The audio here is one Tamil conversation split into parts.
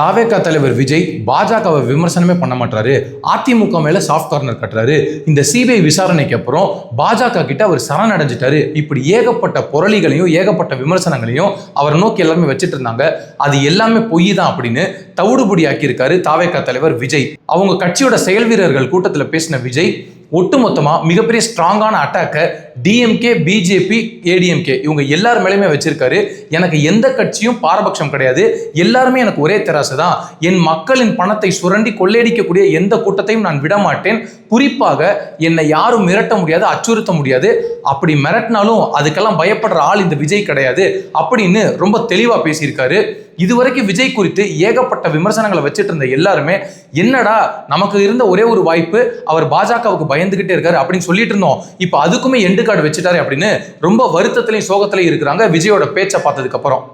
தாவேகா தலைவர் விஜய் பாஜகவை விமர்சனமே பண்ண மாட்டாரு அதிமுக மேல சாஃப்ட் கார்னர் கட்டுறாரு. இந்த சிபிஐ விசாரணைக்கு அப்புறம் பாஜக கிட்ட அவர் சரணடைஞ்சிட்டாரு இப்படி ஏகப்பட்ட புரளிகளையும் ஏகப்பட்ட விமர்சனங்களையும் அவரை நோக்கி எல்லாமே வச்சுட்டு இருந்தாங்க. அது எல்லாமே பொய் தான் அப்படின்னு தவிடுபடி ஆக்கியிருக்காரு தாவேகா தலைவர் விஜய். அவங்க கட்சியோட செயல் வீரர்கள் கூட்டத்தில் பேசின விஜய் ஒட்டுமொத்தமாக மிகப்பெரிய ஸ்ட்ராங்கான அட்டாக்கை டிஎம்கே பிஜேபி ஏடிஎம்கே இவங்க எல்லார் மேலேயுமே வச்சிருக்காரு. எனக்கு எந்த கட்சியும் பாரபட்சம் கிடையாது. எல்லாருமே எனக்கு ஒரே தெராசு தான். என் மக்களின் பணத்தை சுரண்டி கொள்ளையடிக்கக்கூடிய எந்த கூட்டத்தையும் நான் விட மாட்டேன் குறிப்பாக என்னை யாரும் மிரட்ட முடியாது அச்சுறுத்த முடியாது. அப்படி மிரட்டினாலும் அதுக்கெல்லாம் பயப்படுற ஆள் இந்த விஜய் கிடையாது. அப்படின்னு ரொம்ப தெளிவாக பேசியிருக்காரு. இதுவரைக்கும் விஜய் குறித்து ஏகப்பட்ட விமர்சனங்களை வச்சுட்டு இருந்த எல்லாருமே என்னடா நமக்கு இருந்த ஒரே ஒரு வாய்ப்பு அவர் பாஜகவுக்கு பய பயந்துகிட்டே இருக்காரு அப்படின்னு சொல்லிட்டு இருந்தோம். இப்போ அதுக்குமே எண்டு கார்டு வச்சுட்டாரு அப்படின்னு ரொம்ப வருத்தத்திலையும் சோகத்திலையும் இருக்கிறாங்க. விஜயோட பேச்சை பார்த்ததுக்கு அப்புறம்.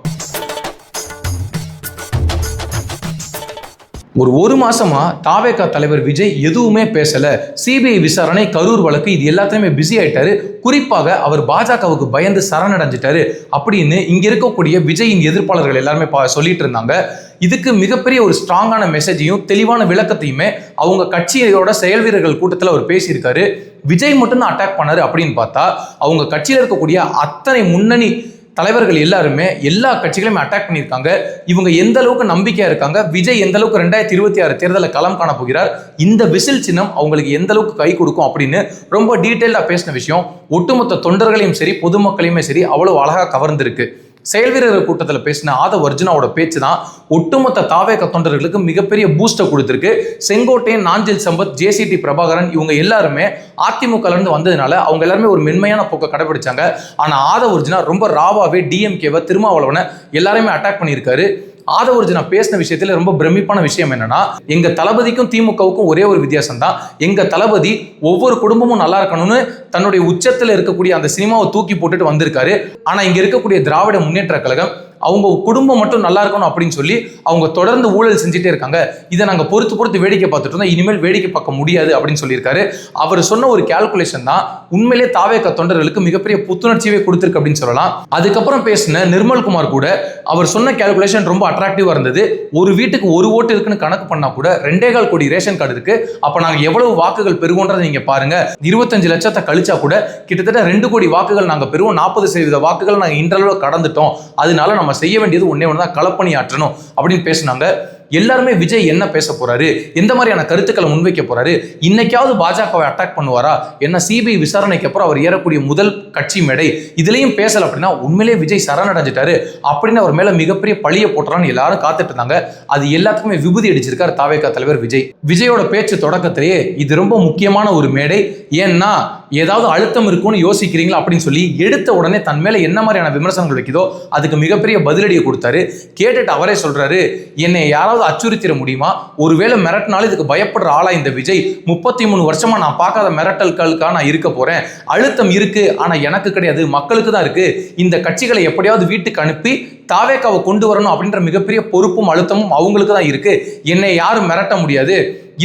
ஒரு ஒரு மாசமா தாவேகா தலைவர் விஜய் எதுவுமே பேசல. சிபிஐ விசாரணை கரூர் வழக்கு இது எல்லாத்தையுமே பிஸி ஆயிட்டாரு. குறிப்பாக அவர் பாஜகவுக்கு பயந்து சரணடைஞ்சிட்டாரு. அப்படின்னு இங்க இருக்கக்கூடிய விஜயின் எதிர்ப்பாளர்கள் எல்லாருமே பா- சொல்லிட்டு இருந்தாங்க. இதுக்கு மிகப்பெரிய ஒரு ஸ்ட்ராங்கான மெசேஜையும் தெளிவான விளக்கத்தையுமே அவங்க கட்சியோட செயல் வீரர்கள் கூட்டத்தில் அவர் பேசியிருக்காரு. விஜய் மட்டும் தான் அட்டாக் பண்ணாரு அப்படின்னு பார்த்தா அவங்க கட்சியில் இருக்கக்கூடிய அத்தனை முன்னணி தலைவர்கள் எல்லாருமே எல்லா கட்சிகளையும் அட்டாக் பண்ணியிருக்காங்க. இவங்க எந்த அளவுக்கு நம்பிக்கையா இருக்காங்க? விஜய் எந்த அளவுக்கு ரெண்டாயிரத்தி இருபத்தி ஆறு தேர்தலில் களம் காண போகிறார்? இந்த விசில் சின்னம் அவங்களுக்கு எந்த அளவுக்கு கை கொடுக்கும் அப்படின்னு ரொம்ப டீட்டெயிலாக பேசின விஷயம். ஒட்டுமொத்த தொண்டர்களையும் சரி பொதுமக்களையுமே சரி அவ்வளவு அழகா கவர்ந்திருக்கு. செயல் வீரர்கள் கூட்டத்தில் பேசின ஆத அர்ஜுனாவோட பேச்சு தான் ஒட்டுமொத்த தாவேக தொண்டர்களுக்கு மிகப்பெரிய பூஸ்டை கொடுத்துருக்கு. செங்கோட்டையன் நாஞ்சில் சம்பத் ஜேசிடி பிரபாகரன் இவங்க எல்லாருமே அதிமுகலேருந்து வந்ததுனால அவங்க எல்லாருமே ஒரு மென்மையான போக்கை கடைபிடிச்சாங்க. ஆனால் ஆத அர்ஜுனா ரொம்ப ராவாவே டிஎம்கேவை திருமாவளவனை எல்லாருமே அட்டாக் பண்ணியிருக்காரு. ஆதவ நான் பேசின விஷயத்துல ரொம்ப பிரமிப்பான விஷயம் என்னன்னா எங்க தளபதிக்கும் திமுகவுக்கும் ஒரே ஒரு வித்தியாசம் தான் எங்க தளபதி ஒவ்வொரு குடும்பமும் நல்லா இருக்கணும்னு தன்னுடைய உச்சத்துல இருக்கக்கூடிய அந்த சினிமாவை தூக்கி போட்டுட்டு வந்திருக்காரு. ஆனா இங்க இருக்கக்கூடிய திராவிட முன்னேற்ற கழகம் அவங்க குடும்பம் மட்டும் நல்லா இருக்கணும் அப்படின்னு சொல்லி அவங்க தொடர்ந்து ஊழல் செஞ்சுட்டே இருக்காங்க. இதை நாங்கள் பொறுத்து பொறுத்து வேடிக்கை பார்த்துட்டு இருந்தோம். இனிமேல் வேடிக்கை பார்க்க முடியாது அப்படின்னு சொல்லியிருக்காரு. அவர் சொன்ன ஒரு கால்குலேஷன் தான் உண்மையிலே தாவேக்க தொண்டர்களுக்கு மிகப்பெரிய புத்துணர்ச்சியவே கொடுத்துருக்கு அப்படின்னு சொல்லலாம். அதுக்கப்புறம் பேசின நிர்மல்குமார் கூட அவர் சொன்ன கால்குலேஷன் ரொம்ப அட்ராக்டிவாக இருந்தது. ஒரு வீட்டுக்கு ஒரு ஓட்டு இருக்குன்னு கணக்கு பண்ணா கூட ரெண்டே கால் கோடி ரேஷன் கார்டு இருக்கு. அப்போ நாங்கள் எவ்வளவு வாக்குகள் பெறுவோன்றதை நீங்க பாருங்க. இருபத்தஞ்சு லட்சத்தை கழிச்சா கூட கிட்டத்தட்ட ரெண்டு கோடி வாக்குகள் நாங்கள் பெறுவோம். நாற்பது சதவீத வாக்குகள் நாங்கள் இன்றளவு கடந்துட்டோம். அதனால நம்ம செய்ய வேண்டியது ஒன்னே ஒன்று தான் களப்பணியாற்றணும் அப்படின்னு பேசினாங்க. எல்லாருமே விஜய் என்ன பேச போறாரு? எந்த மாதிரியான கருத்துக்களை முன்வைக்க போறாரு? இன்னைக்காவது பாஜகவை அட்டாக் பண்ணுவாரா? என்ன சிபிஐ விசாரணைக்கு அப்புறம் அவர் ஏறக்கூடிய முதல் கட்சி மேடை? இதுலயும் பேசல அப்படின்னா உண்மையிலேயே விஜய் சரணடைஞ்சிட்டாரு. அப்படின்னு அவர் மேல மிகப்பெரிய பழிய போட்டுறான்னு எல்லாரும் காத்துட்டு இருந்தாங்க. அது எல்லாத்துக்குமே விபூதி அடிச்சிருக்காரு தாவேகா தலைவர் விஜய். விஜயோட பேச்சு தொடக்கத்திலேயே இது ரொம்ப முக்கியமான ஒரு மேடை. ஏன்னா ஏதாவது அழுத்தம் இருக்கும்னு யோசிக்கிறீங்களா அப்படின்னு சொல்லி எடுத்த உடனே தன் மேல என்ன மாதிரியான விமர்சனங்கள் வைக்குதோ அதுக்கு மிகப்பெரிய பதிலடியை கொடுத்தாரு. கேட்டுட்டு அவரே சொல்றாரு என்னை யாராவது அச்சுறுத்திட முடியுமா? ஒருவேளை மிரட்டினாலும் இதுக்கு பயப்படுற ஆளா இந்த விஜய்? முப்பத்தி மூணு வருஷமா நான் பார்க்காத மிரட்டல்களுக்காக நான் இருக்க போறேன். அழுத்தம் இருக்கு ஆனா எனக்கு கிடையாது மக்களுக்கு தான் இருக்கு. இந்த கட்சிகளை எப்படியாவது வீட்டுக்கு அனுப்பி தாவேக்காவை கொண்டு வரணும் அப்படின்ற மிகப்பெரிய பொறுப்பும் அழுத்தமும் அவங்களுக்கு தான் இருக்கு. என்னை யாரும் மிரட்ட முடியாது.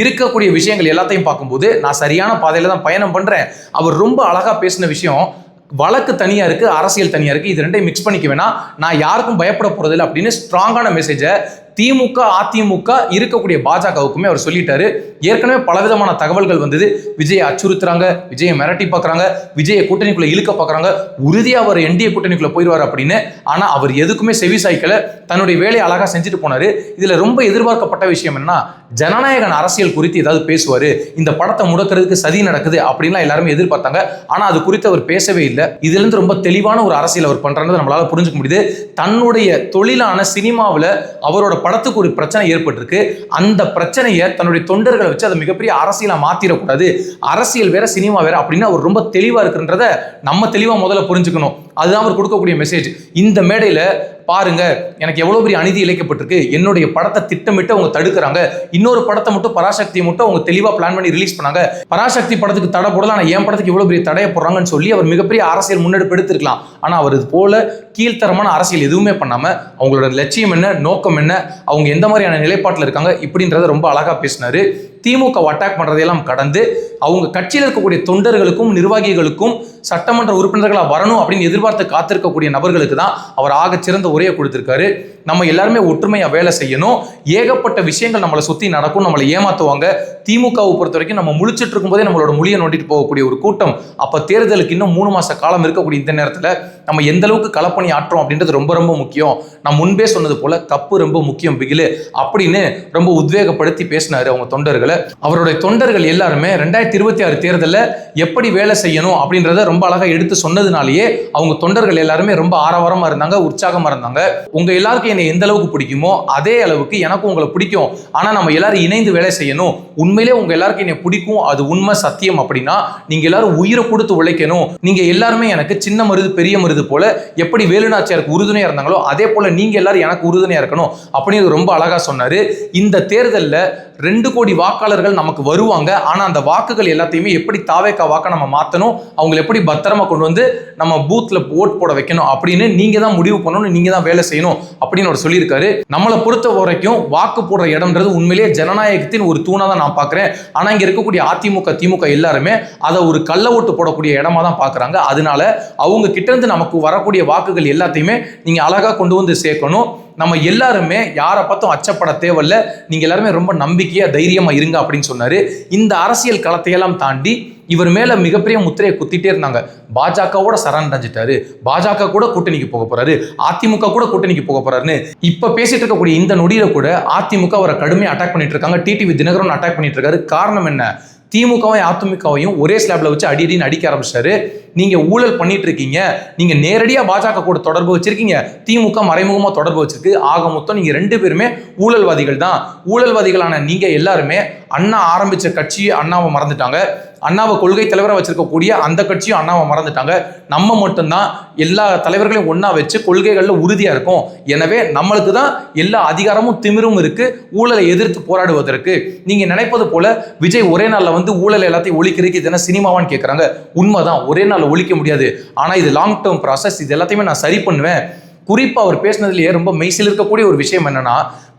இருக்கக்கூடிய விஷயங்கள் எல்லாத்தையும் பார்க்கும்போது நான் சரியான பாதையில தான் பயணம் பண்றேன். அவர் ரொம்ப அழகா பேசின விஷயம் வழக்கு தனியா இருக்கு அரசியல் தனியா இருக்கு. இது ரெண்டையும் மிக்ஸ் பண்ணிக்க வேணாம். நான் யாருக்கும் பயப்பட போறதில்லை அப்படின்னு ஸ்ட்ராங்கான மெசேஜை திமுக அதிமுக இருக்கக்கூடிய பாஜகவுக்குமே அவர் சொல்லிட்டாரு. ஏற்கனவே பலவிதமான தகவல்கள் வந்தது. விஜயை அச்சுறுத்துறாங்க விஜயை மிரட்டி பார்க்குறாங்க விஜயை கூட்டணிக்குள்ள இழுக்க பார்க்குறாங்க உறுதியாக அவர் என்டிஏ கூட்டணிக்குள்ள போயிடுவார் அப்படின்னு. ஆனால் அவர் எதுக்குமே செவி சாய்க்கல. தன்னுடைய வேலையை அழகாக செஞ்சுட்டு போனார். இதில் ரொம்ப எதிர்பார்க்கப்பட்ட விஷயம் என்ன ஜனநாயகன் அரசியல் குறித்து ஏதாவது பேசுவார். இந்த படத்தை முடக்கிறதுக்கு சதி நடக்குது அப்படின்லாம் எல்லாருமே எதிர்பார்த்தாங்க. ஆனால் அது குறித்து அவர் பேசவே இல்லை. இதுலேருந்து ரொம்ப தெளிவான ஒரு அரசியல் அவர் பண்றது நம்மளால புரிஞ்சுக்க முடியுது. தன்னுடைய தொழிலான சினிமாவில் அவரோட படத்துக்கு ஒரு பிரச்சனை ஏற்பட்டிருக்கு. அந்த பிரச்சனையை தன்னுடைய தொண்டர்களை வச்சு அதை மிகப்பெரிய அரசியலா மாத்திரக்கூடாது. அரசியல் வேற சினிமா வேற அப்படின்னு அவர் ரொம்ப தெளிவா இருக்குன்றத நம்ம தெளிவா முதல்ல புரிஞ்சுக்கணும். அதுதான் அவர் கொடுக்கக்கூடிய மெசேஜ் இந்த மேடையில் பாருங்க எனக்கு எவ்வளோ பெரிய அநீதி இழைக்கப்பட்டிருக்கு. என்னுடைய படத்தை திட்டமிட்டு அவங்க தடுக்கிறாங்க. இன்னொரு படத்தை மட்டும் பராசக்தியை மட்டும் அவங்க தெளிவாக பிளான் பண்ணி ரிலீஸ் பண்ணாங்க. பராசக்தி படத்துக்கு தடை போடலாம் ஆனால் என் படத்துக்கு எவ்வளோ பெரிய தடையை போடுறாங்கன்னு சொல்லி அவர் மிகப்பெரிய அரசியல் முன்னெடுப்பு எடுத்திருக்கலாம். ஆனால் அவர் இது போல கீழ்த்தரமான அரசியல் எதுவுமே பண்ணாமல் அவங்களோட லட்சியம் என்ன நோக்கம் என்ன அவங்க எந்த மாதிரியான நிலைப்பாட்டில் இருக்காங்க இப்படின்றத ரொம்ப அழகாக பேசினார். திமுக அட்டாக் பண்ணுறதையெல்லாம் கடந்து அவங்க கட்சியில் இருக்கக்கூடிய தொண்டர்களுக்கும் நிர்வாகிகளுக்கும் சட்டமன்ற உறுப்பினர்களாக வரணும் அப்படின்னு எதிர்பார்த்து காத்திருக்கக்கூடிய நபர்களுக்கு தான் அவர் ஆக சிறந்த உரையை கொடுத்துருக்காரு. நம்ம எல்லாருமே ஒற்றுமையாக வேலை செய்யணும். ஏகப்பட்ட விஷயங்கள் நம்மளை சுற்றி நடக்கும் நம்மளை ஏமாத்துவாங்க. திமுகவை பொறுத்த வரைக்கும் நம்ம முழிச்சிட்டு இருக்கும்போதே நம்மளோட மொழியை நோண்டிட்டு போகக்கூடிய ஒரு கூட்டம். அப்போ தேர்தலுக்கு இன்னும் மூணு மாத காலம் இருக்கக்கூடிய இந்த நேரத்தில் நம்ம எந்த அளவுக்கு களப்பணி ஆற்றோம் அப்படின்றது ரொம்ப ரொம்ப முக்கியம். நான் முன்பே சொன்னது போல தப்பு ரொம்ப முக்கியம் பிகிலு அப்படின்னு ரொம்ப உத்வேகப்படுத்தி பேசினார் அவங்க தொண்டர்களை. அவருடைய தொண்டர்கள் எல்லாருமே ரெண்டாயிரத்தி இருபத்தி ஆறு தேர்தலில் எப்படி வேலை செய்யணும் அப்படின்றத ரொம்ப அழகாக எடுத்து சொன்னதுனாலேயே அவங்க தொண்டர்கள் எல்லாருமே ரொம்ப ஆரவாரமாக இருந்தாங்க உற்சாகமாக இருந்தாங்க. உங்க எல்லாருக்கும் என்னை எந்த அளவுக்கு பிடிக்குமோ அதே அளவுக்கு எனக்கும் உங்களை பிடிக்கும். ஆனால் நம்ம எல்லாரும் இணைந்து வேலை செய்யணும். உண்மையிலே உங்க எல்லாருக்கும் என்னை பிடிக்கும். அது உண்மை சத்தியம் அப்படின்னா நீங்க எல்லாரும் உயிரை கொடுத்து உழைக்கணும். நீங்க எல்லாருமே எனக்கு சின்ன மருது பெரிய மருது போல எப்படி வேலுநாச்சியாருக்கு உறுதுணையாக இருந்தாங்களோ அதே போல நீங்க எல்லாரும் எனக்கு உறுதுணையாக இருக்கணும் அப்படின்னு ரொம்ப அழகாக சொன்னார். இந்த தேர்தலில் ரெண்டு கோடி வாக்காளர்கள் நமக்கு வருவாங்க. ஆனா அந்த வாக்குகள் எல்லாத்தையுமே எப்படி தாவேக்கா வாக்கை நம்ம மாத்தணும்? அவங்களை எப்படி பத்திரமா கொண்டு வந்து நம்ம பூத்ல ஓட் போட வைக்கணும்? அப்படின்னு நீங்க தான் முடிவு பண்ணணும் நீங்க தான் வேலை செய்யணும் அப்படின்னு அவர் சொல்லியிருக்காரு. நம்மளை பொறுத்த வரைக்கும் வாக்கு போடுற இடம்ன்றது உண்மையிலேயே ஜனநாயகத்தின் ஒரு தூணா தான் நான் பார்க்குறேன். ஆனா இங்க இருக்கக்கூடிய அதிமுக திமுக எல்லாருமே அதை ஒரு கள்ள ஓட்டு போடக்கூடிய இடமா தான் பார்க்குறாங்க. அதனால அவங்க கிட்ட இருந்து நமக்கு வரக்கூடிய வாக்குகள் எல்லாத்தையுமே நீங்க அழகா கொண்டு வந்து சேர்க்கணும். நம்ம எல்லாருமே யாரை பார்த்தும் அச்சப்பட தேவையில்ல. நீங்க எல்லாருமே ரொம்ப நம்பிக்கையா தைரியமா இருங்க அப்படின்னு சொன்னாரு. இந்த அரசியல் களத்தையெல்லாம் தாண்டி இவர் மேல மிகப்பெரிய முத்திரையை குத்திட்டே இருந்தாங்க. பாஜகவோட சரணடைஞ்சிட்டாரு. பாஜக கூட கூட்டணிக்கு போக போறாரு. அதிமுக கூட கூட்டணிக்கு போக போறாருன்னு இப்ப பேசிட்டு இருக்கக்கூடிய இந்த நொடியில கூட அதிமுக அவரை கடுமையாக அட்டாக் பண்ணிட்டு இருக்காங்க. டிடிவி தினகரன் அட்டாக் பண்ணிட்டு இருக்காரு. காரணம் என்ன? திமுகவும் அதிமுகவையும் ஒரே ஸ்லாப்ல வச்சு அடி அடின்னு அடிக்க ஆரம்பிச்சாரு நீங்க ஊழல் பண்ணிட்டு இருக்கீங்க. நீங்க நேரடியா பாஜக கூட தொடர்பு வச்சிருக்கீங்க. திமுக மறைமுகமா தொடர்பு வச்சிருக்கு. ஆக மொத்தம் நீங்க ரெண்டு பேருமே ஊழல்வாதிகள் தான். ஊழல்வாதிகளான நீங்க எல்லாருமே அண்ணா ஆரம்பிச்ச கட்சி அண்ணாவை மறந்துட்டாங்க. அண்ணாவை கொள்கை தலைவராக வச்சிருக்கக்கூடிய அந்த கட்சியும் அண்ணாவை மறந்துட்டாங்க. நம்ம மட்டும்தான் எல்லா தலைவர்களையும் ஒன்றா வச்சு கொள்கைகளில் உறுதியாக இருக்கும். எனவே நம்மளுக்கு தான் எல்லா அதிகாரமும் திமிரும் இருக்குது ஊழலை எதிர்த்து போராடுவதற்கு. நீங்கள் நினைப்பது போல விஜய் ஒரே நாளில் வந்து ஊழல் எல்லாத்தையும் ஒழிக்கிறதுக்கு இது என்ன சினிமாவான்னு கேட்குறாங்க உண்மைதான். ஒரே நாளில் ஒழிக்க முடியாது. ஆனால் இது லாங் டேர்ம் ப்ராசஸ் இது எல்லாத்தையுமே நான் சரி பண்ணுவேன். குறிப்பாக அவர் பேசினதுலேயே ரொம்ப மெய்சில் இருக்கக்கூடிய ஒரு விஷயம் என்னன்னா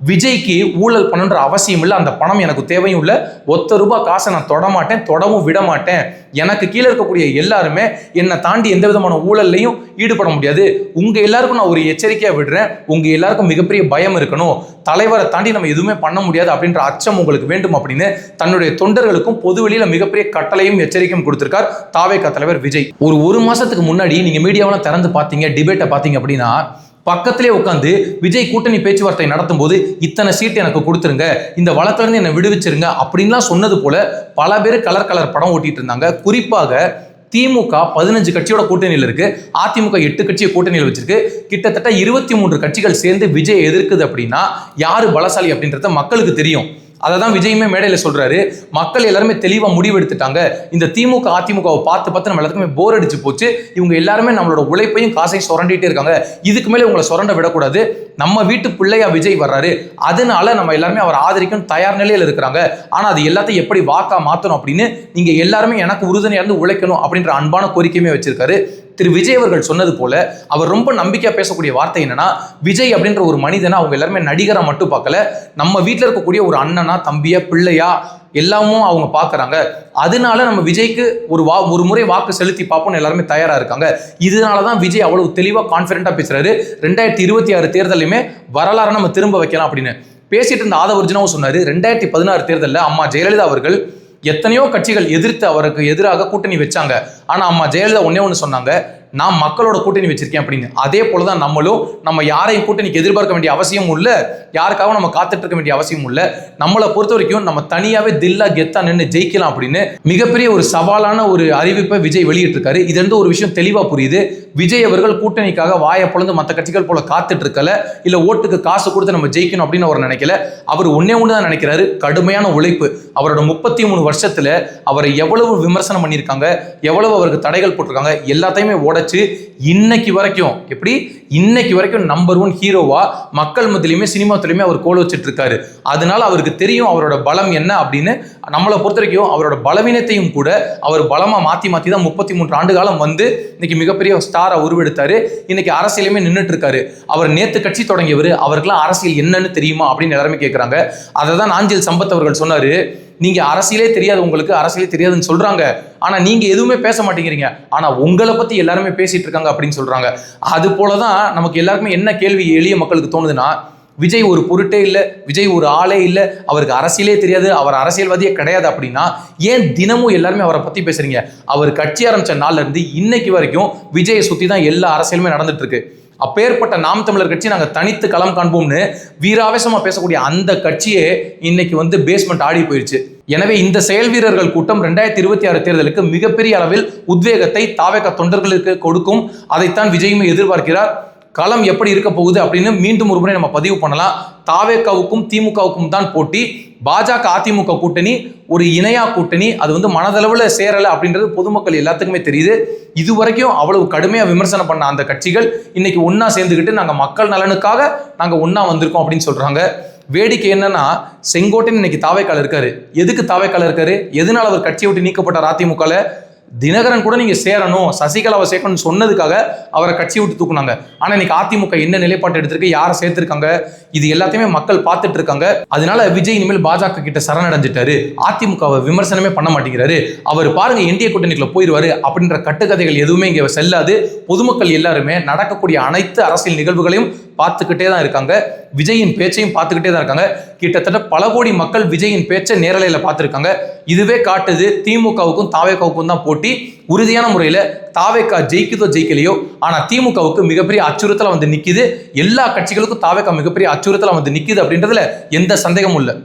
விஜய்க்கு ஊழல் பண்ணணுன்ற அவசியம் இல்லை அந்த பணம் எனக்கு தேவையும் இல்லை ஒத்த ரூபாய் காசை நான் தொட மாட்டேன் தொடவும் விட மாட்டேன் எனக்கு கீழே இருக்கக்கூடிய எல்லாருமே என்னை தாண்டி எந்த விதமான ஊழல்லையும் ஈடுபட முடியாது. உங்க எல்லாருக்கும் நான் ஒரு எச்சரிக்கையாக விடுறேன். உங்க எல்லாருக்கும் மிகப்பெரிய பயம் இருக்கணும். தலைவரை தாண்டி நம்ம எதுவுமே பண்ண முடியாது அப்படின்ற அச்சம் உங்களுக்கு வேண்டும் அப்படின்னு தன்னுடைய தொண்டர்களுக்கும் பொதுவெளியில் மிகப்பெரிய கட்டளையும் எச்சரிக்கையும் கொடுத்திருக்கார் தாவேகா தலைவர் விஜய். ஒரு ஒரு மாசத்துக்கு முன்னாடி நீங்க மீடியாவெல்லாம் திறந்து பார்த்தீங்க டிபேட்டை பார்த்தீங்க அப்படின்னா பக்கத்திலே உட்காந்து விஜய் கூட்டணி பேச்சுவார்த்தை நடத்தும் போது இத்தனை சீட் எனக்கு கொடுத்துருங்க இந்த வழக்குல என்னை விடுவிச்சிருங்க அப்படின்லாம் சொன்னது போல பல பேர் கலர் கலர் படம் ஓட்டிட்டு இருந்தாங்க. குறிப்பாக திமுக பதினஞ்சு கட்சியோட கூட்டணியில் இருக்கு. அதிமுக எட்டு கட்சியை கூட்டணியில் வச்சிருக்கு. கிட்டத்தட்ட இருபத்தி மூன்று கட்சிகள் சேர்ந்து விஜய் எதிர்க்குது அப்படின்னா யாரு பலசாலி அப்படின்றத மக்களுக்கு தெரியும். அதை தான் விஜயுமே மேடையில் சொல்கிறாரு மக்கள் எல்லாருமே தெளிவாக முடிவெடுத்துட்டாங்க இந்த திமுக அதிமுகவை பார்த்து பார்த்து நம்ம எல்லாத்துக்குமே போர் அடிச்சு போச்சு. இவங்க எல்லாருமே நம்மளோட உழைப்பையும் காசையும் சுரண்டிட்டே இருக்காங்க. இதுக்கு மேலே உங்களை சுரண்ட விடக்கூடாது. நம்ம வீட்டு பிள்ளையா விஜய் வர்றாரு. அதனால நம்ம எல்லாருமே அவர் ஆதரிக்கும் தயார் நிலையில் இருக்கிறாங்க. ஆனால் அது எல்லாத்தையும் எப்படி வாக்கா மாற்றணும் அப்படின்னு நீங்கள் எல்லாருமே எனக்கு உறுதுணையாக இருந்து உழைக்கணும் அப்படின்ற அன்பான கோரிக்கையுமே வச்சிருக்காரு. திரு விஜய் அவர்கள் சொன்னது போல அவர் ரொம்ப நம்பிக்கையா பேசக்கூடிய வார்த்தை என்னன்னா விஜய் அப்படின்ற ஒரு மனிதனை அவங்க எல்லாருமே நடிகரை மட்டும் பார்க்கல. நம்ம வீட்டில் இருக்கக்கூடிய ஒரு அண்ணனா தம்பியா பிள்ளையா எல்லாமும் அவங்க பார்க்குறாங்க. அதனால நம்ம விஜய்க்கு ஒரு வா ஒரு முறை வாக்கு செலுத்தி பார்ப்போம்னு எல்லாருமே தயாராக இருக்காங்க. இதனால தான் விஜய் அவ்வளவு தெளிவாக கான்ஃபிடென்ட்டாக பேசுகிறாரு ரெண்டாயிரத்தி இருபத்தி ஆறு தேர்தலையுமே வரலாறு நம்ம திரும்ப வைக்கலாம் அப்படின்னு பேசிட்டு இருந்த ஆதவர்ஜுனாவும் சொன்னார். ரெண்டாயிரத்தி பதினாறு தேர்தலில் அம்மா ஜெயலலிதா அவர்கள் எத்தனையோ கட்சிகள் எதிர்த்து அவருக்கு எதிராக கூட்டணி வச்சாங்க. ஆனால் அம்மா ஜெயலலிதா ஒன்னே ஒன்று சொன்னாங்க. நான் மக்களோட கூட்டணி வச்சிருக்கேன் அப்படின்னு. அதே போல தான் நம்மளும் நம்ம யாரையும் கூட்டணிக்கு எதிர்பார்க்க வேண்டிய அவசியமும் இல்லை யாருக்காகவும் நம்ம காத்துட்டு இருக்க வேண்டிய அவசியமும் இல்லை நம்மளை பொறுத்த வரைக்கும் நம்ம தனியாவே தில்லா கெத்தா நின்று ஜெயிக்கலாம் அப்படின்னு மிகப்பெரிய ஒரு சவாலான ஒரு அறிவிப்பை விஜய் வெளியிட்டிருக்காரு. இது வந்து ஒரு விஷயம் தெளிவாக புரியுது. விஜய் அவர்கள் கூட்டணிக்காக வாயை பொழுது மற்ற கட்சிகள் போல காத்துட்டு இருக்கல இல்ல ஓட்டுக்கு காசு கொடுத்து நம்ம ஜெயிக்கணும் அப்படின்னு அவர் நினைக்கல. அவர் ஒன்னே ஒன்று தான் நினைக்கிறாரு. கடுமையான உழைப்பு. அவரோட முப்பத்தி மூணு வருஷத்துல அவரை எவ்வளவு விமர்சனம் பண்ணியிருக்காங்க எவ்வளவு அவருக்கு தடைகள் போட்டிருக்காங்க எல்லாத்தையுமே ஓட உடைச்சு இன்னைக்கு வரைக்கும். எப்படி? இன்னைக்கு வரைக்கும் நம்பர் ஒன் ஹீரோவா மக்கள் மத்தியிலுமே சினிமா துறையுமே அவர் கோல வச்சுட்டு இருக்காரு அதனால அவருக்கு தெரியும் அவரோட பலம் என்ன அப்படின்னு. நம்மளை பொறுத்த வரைக்கும் அவரோட பலவீனத்தையும் கூட அவர் பலமா மாத்தி மாத்தி தான் முப்பத்தி மூன்று ஆண்டு காலம் வந்து இன்னைக்கு மிகப்பெரிய ஸ்டாரா உருவெடுத்தாரு. இன்னைக்கு அரசியலுமே நின்றுட்டு இருக்காரு அவர் நேத்து கட்சி தொடங்கியவர் அவருக்கெல்லாம் அரசியல் என்னன்னு தெரியுமா அப்படின்னு எல்லாருமே கேட்கறாங்க அதை தான் நாஞ்சில் சம்பத் அவர்கள் சொன்னாரு நீங்க அரசியலே தெரியாது உங்களுக்கு அரசியலே தெரியாதுன்னு சொல்றாங்க. ஆனா நீங்க எதுவுமே பேச மாட்டேங்கிறீங்க. ஆனா உங்களை பத்தி எல்லாருமே பேசிட்டு இருக்காங்க அப்படின்னு சொல்றாங்க. அது ஆனால் நமக்கு எல்லாருக்குமே என்ன கேள்வி எளிய மக்களுக்கு தோணுதுன்னா விஜய் ஒரு பொருட்டே இல்லை விஜய் ஒரு ஆளே இல்லை அவருக்கு அரசியலே தெரியாது அவர் அரசியல்வாதியே கிடையாது அப்படின்னா ஏன் தினமும் எல்லாருமே அவரை பத்தி பேசுறீங்க? அவர் கட்சி ஆரம்பிச்ச நாள்ல இருந்து இன்னைக்கு வரைக்கும் விஜயை சுற்றி தான் எல்லா அரசியலுமே நடந்துட்டு இருக்கு. அப்பேற்பட்ட நாம் தமிழர் கட்சி நாங்க தனித்து களம் காண்போம்னு வீராவேசமா பேசக்கூடிய அந்த கட்சியே இன்னைக்கு வந்து பேஸ்மெண்ட் ஆடி போயிடுச்சு எனவே இந்த செயல் வீரர்கள் கூட்டம் ரெண்டாயிரத்தி இருபத்தி ஆறு தேர்தலுக்கு மிகப்பெரிய அளவில் உத்வேகத்தை தாவேக தொண்டர்களுக்கு கொடுக்கும். அதைத்தான் விஜயும் எதிர்பார்க்கிறார். களம் எப்படி இருக்க போகுது அப்படின்னு மீண்டும் ஒரு முறை நம்ம பதிவு பண்ணலாம். தாவேக்காவுக்கும் திமுகவுக்கும் தான் போட்டி. பாஜக அதிமுக கூட்டணி ஒரு இணையா கூட்டணி. அது வந்து மனதளவில் சேரலை அப்படின்றது பொதுமக்கள் எல்லாத்துக்குமே தெரியுது. இது வரைக்கும் அவ்வளவு கடுமையாக விமர்சனம் பண்ண அந்த கட்சிகள் இன்னைக்கு ஒன்றா சேர்ந்துக்கிட்டு நாங்கள் மக்கள் நலனுக்காக நாங்கள் ஒன்றா வந்திருக்கோம் அப்படின்னு சொல்கிறாங்க வேடிக்கை என்னன்னா செங்கோட்டையன் இன்னைக்கு தாவைக்கால இருக்காரு. எதுக்கு தாவைக்கால இருக்காரு? எதனால அவர் கட்சியை விட்டு நீக்கப்பட்டார் அதிமுகல? தினகரன் கூட நீங்கள் சேரணும் சசிகலாவை சேர்க்கணும்னு சொன்னதுக்காக அவரை கட்சி விட்டு தூக்குனாங்க. ஆனால் இன்னைக்கு அதிமுக என்ன நிலைப்பாட்டு எடுத்திருக்கு யாரை சேர்த்துருக்காங்க இது எல்லாத்தையுமே மக்கள் பார்த்துட்டு இருக்காங்க. அதனால விஜய் இனிமேல் பாஜக கிட்ட சரணடைஞ்சிட்டாரு. அதிமுகவை விமர்சனமே பண்ண மாட்டேங்கிறாரு. அவர் பாருங்க என்டிஏ கூட்டணிக்குள்ள போயிடுவாரு அப்படின்ற கட்டுக்கதைகள் எதுவுமே இங்கே செல்லாது. பொதுமக்கள் எல்லாருமே நடக்கக்கூடிய அனைத்து அரசியல் நிகழ்வுகளையும் பார்த்துக்கிட்டே தான் இருக்காங்க. விஜயின் பேச்சையும் பார்த்துக்கிட்டே தான் இருக்காங்க. கிட்டத்தட்ட பல கோடி மக்கள் விஜயின் பேச்சை நேரலையில் பார்த்துருக்காங்க. இதுவே காட்டுது திமுகவுக்கும் தாவேக்காவுக்கும் தான் போட்டி. உறுதியான முறையில் தாவேக்கா ஜெயிக்குதோ ஜெயிக்கலையோ ஆனால் திமுகவுக்கு மிகப்பெரிய அச்சுறுத்தலை வந்து நிற்கிது எல்லா கட்சிகளுக்கும் தாவேக்கா மிகப்பெரிய அச்சுறுத்தலை வந்து நிற்கிது அப்படின்றதுல எந்த சந்தேகமும் இல்லை.